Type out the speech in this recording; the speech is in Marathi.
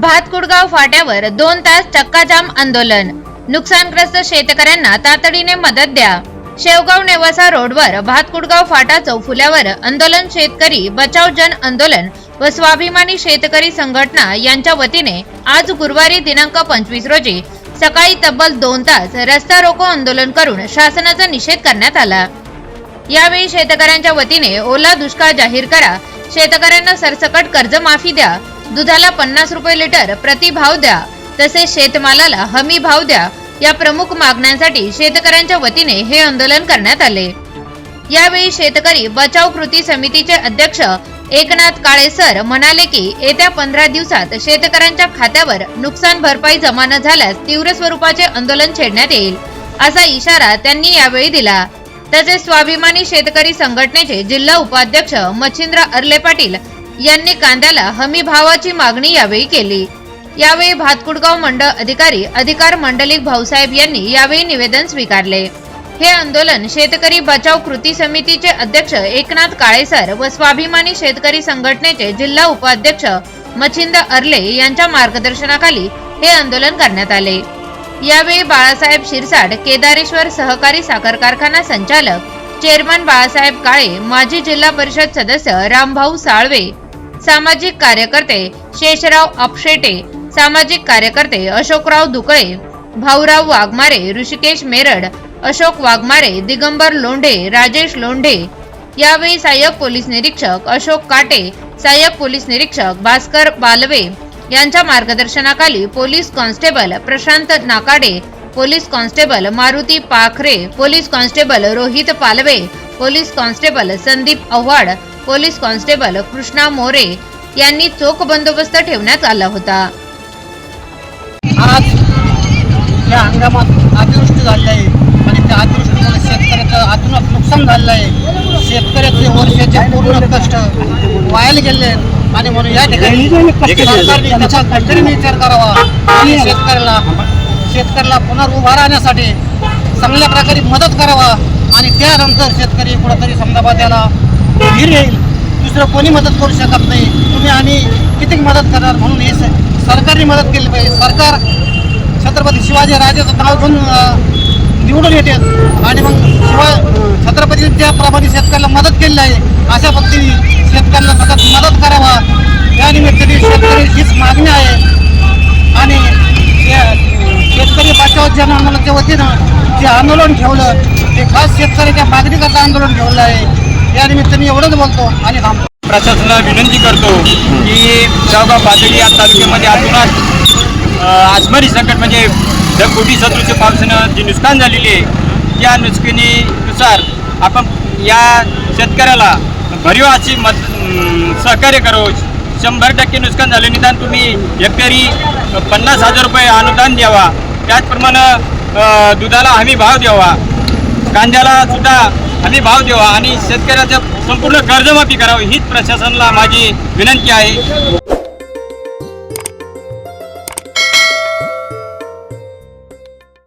भातकुडगाव फाट्यावर दोन तास चक्काजाम आंदोलन. नुकसानग्रस्त शेतकऱ्यांना तातडीने मदत द्या. शेवगाव नेवासा रोडवर भातकुडगाव फाटा चौफुल्यावर आंदोलन शेतकरी बचाव जन आंदोलन व स्वाभिमानी शेतकरी संघटना यांच्या वतीने आज गुरुवारी दिनांक पंचवीस रोजी सकाळी तब्बल दोन तास रस्ता रोको आंदोलन करून शासनाचा निषेध करण्यात आला. यावेळी शेतकऱ्यांच्या वतीने ओला दुष्काळ जाहीर करा. शेतकऱ्यांना सरसकट कर्जमाफी द्या. दुधाला पन्नास रुपये लिटर प्रति भाव द्या. तसेच शेतमालाला हमी भाव द्या. या प्रमुख मागण्यांसाठी शेतकऱ्यांच्या वतीने हे आंदोलन करण्यात आले. यावेळी शेतकरी बचाव कृती समितीचे अध्यक्ष एकनाथ काळे सर म्हणाले की येत्या पंधरा दिवसात शेतकऱ्यांच्या खात्यावर नुकसान भरपाई जमा न झाल्यास तीव्र स्वरूपाचे आंदोलन छेडण्यात येईल असा इशारा त्यांनी यावेळी दिला. तसेच स्वाभिमानी शेतकरी संघटनेचे जिल्हा उपाध्यक्ष मच्छिंद्र अर्ले पाटील यांनी कांद्याला हमी भावाची मागणी यावेळी केली. यावेळी भातकुडगाव मंडळ अधिकारी अधिकार मंडलिक भाऊसाहेब यांनी यावेळी निवेदन स्वीकारले. हे आंदोलन शेतकरी बचाव कृती समितीचे अध्यक्ष एकनाथ काळेसर व स्वाभिमानी शेतकरी संघटनेचे जिल्हा उपाध्यक्ष मच्छिंद अर्ले यांच्या मार्गदर्शनाखाली हे आंदोलन करण्यात आले. यावेळी बाळासाहेब शिरसाट केदारेश्वर सहकारी साखर कारखाना संचालक चेअरमन बाळासाहेब काळे माजी जिल्हा परिषद सदस्य रामभाऊ साळवे सामाजिक कार्यकर्ते शेषराव आपशेटे सामाजिक कार्यकर्ते अशोकराव दुकळे भाऊराव वाघमारे ऋषिकेश मेरड अशोक वाघमारे दिगंबर लोंढे राजेश लोंढे. यावेळी सहाय्यक पोलीस निरीक्षक अशोक काटे सहाय्यक पोलीस निरीक्षक भास्कर बालवे यांच्या मार्गदर्शनाखाली police constable Prashant Nakade police constable Maruti Pakhare police constable Rohit Palve police constable Sandeep Awhad police constable Krishna More यांनी चोख बंदोबस्त ठेवण्यात आला होता. आज या हंगामात अतिवृष्टी झाली आहे आणि त्या अतिवृष्टीमुळे शेतकऱ्याचं अतोनात नुकसान झालेलं आहे शेतकऱ्याचे वर्षाचे पूर्ण कष्ट वायाला गेले आणि म्हणून या ठिकाणी सरकारने त्याचा विचार करावा. आणि शेतकऱ्याला शेतकऱ्याला पुनर्उभा राहण्यासाठी चांगल्या प्रकारे मदत करावा आणि त्यानंतर शेतकरी कुठंतरी समजा त्याला धीर येईल. दुसरं कोणी मदत करू शकत नाही. तुम्ही आणि किती मदत करणार म्हणून हे सरकारने मदत केली पाहिजे. सरकार छत्रपती शिवाजी राजाचं नाव घेऊन निवडून येते. आणि मग शिवा अं, छत्रपतींच्या शेतकऱ्याला मदत केलेली आहे. अशा पद्धतीने शेतकऱ्याला सतत मदत करावा. या निमित्ताने शेतकरी हीच मागणी आहे. आणि शेतकरी बचाव जन आंदोलनाच्या वतीनं जे आंदोलन ठेवलं ते खास शेतकऱ्याच्या मागणीकरता आंदोलन ठेवलं आहे. या निमित्ताने एवढंच बोलतो आणि थांबतो. प्रशासनाला विनंती करतो की जळगाव पातळी या तालुक्यामध्ये अतोनात आजमारी संकट म्हणजे ढगफुटी सदृश्य पावसानं जी नुकसान झालेली आहे त्या नुकसानीनुसार आपण या शेतकऱ्याला भरीव अशी मत सहकार्य करू. शंभर टक्के नुकसान झाले. निदान तुम्ही हेक्टरी पन्नास हजार रुपये अनुदान द्यावा. त्याचप्रमाणे दुधाला हमी भाव द्यावा. कांद्याला सुद्धा हमी भाव द्यावा आणि शेतकऱ्याचं संपूर्ण कर्जमाफी करावी हीच प्रशासनाला माझी विनंती आहे.